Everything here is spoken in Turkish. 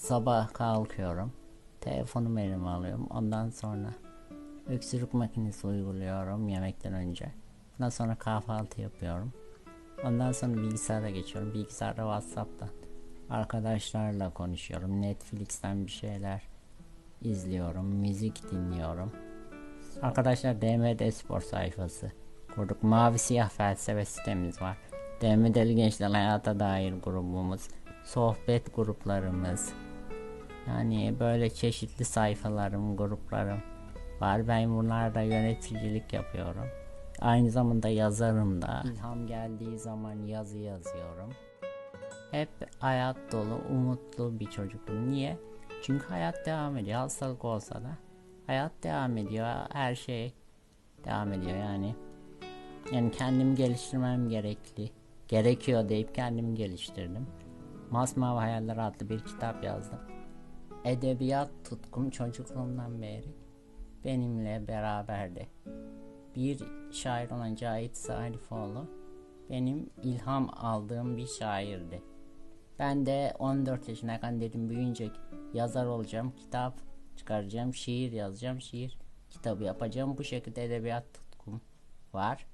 Sabah kalkıyorum. Telefonumu elime alıyorum. Ondan sonra öksürük makinesi uyguluyorum yemekten önce. Ondan sonra kahvaltı yapıyorum. Ondan sonra bilgisayara geçiyorum. Bilgisayarda WhatsApp'tan arkadaşlarla konuşuyorum. Netflix'ten bir şeyler izliyorum. Müzik dinliyorum. Arkadaşlar DMD Spor sayfası kurduk. Mavi Siyah Felsefe sitemiz var. DMD'li Gençler Hayata Dair grubumuz. Sohbet gruplarımız. Yani böyle çeşitli sayfalarım, gruplarım var. Ben bunlarda yöneticilik yapıyorum. Aynı zamanda yazarım da. İlham geldiği zaman yazı yazıyorum. Hep hayat dolu, umutlu bir çocuktum. Niye? Çünkü hayat devam ediyor. Hastalık olsa da hayat devam ediyor. Her şey devam ediyor yani. Yani kendimi geliştirmem gerekli. Gerekiyor deyip kendimi geliştirdim. Masmavi Hayaller adlı bir kitap yazdım. Edebiyat tutkum çocukluğumdan beri benimle beraberdi. Bir şair olan Cahit Zarifoğlu benim ilham aldığım bir şairdi. Ben de 14 yaşındayken dedim büyüyünce yazar olacağım, kitap çıkaracağım, şiir yazacağım, şiir kitabı yapacağım. Bu şekilde edebiyat tutkum var.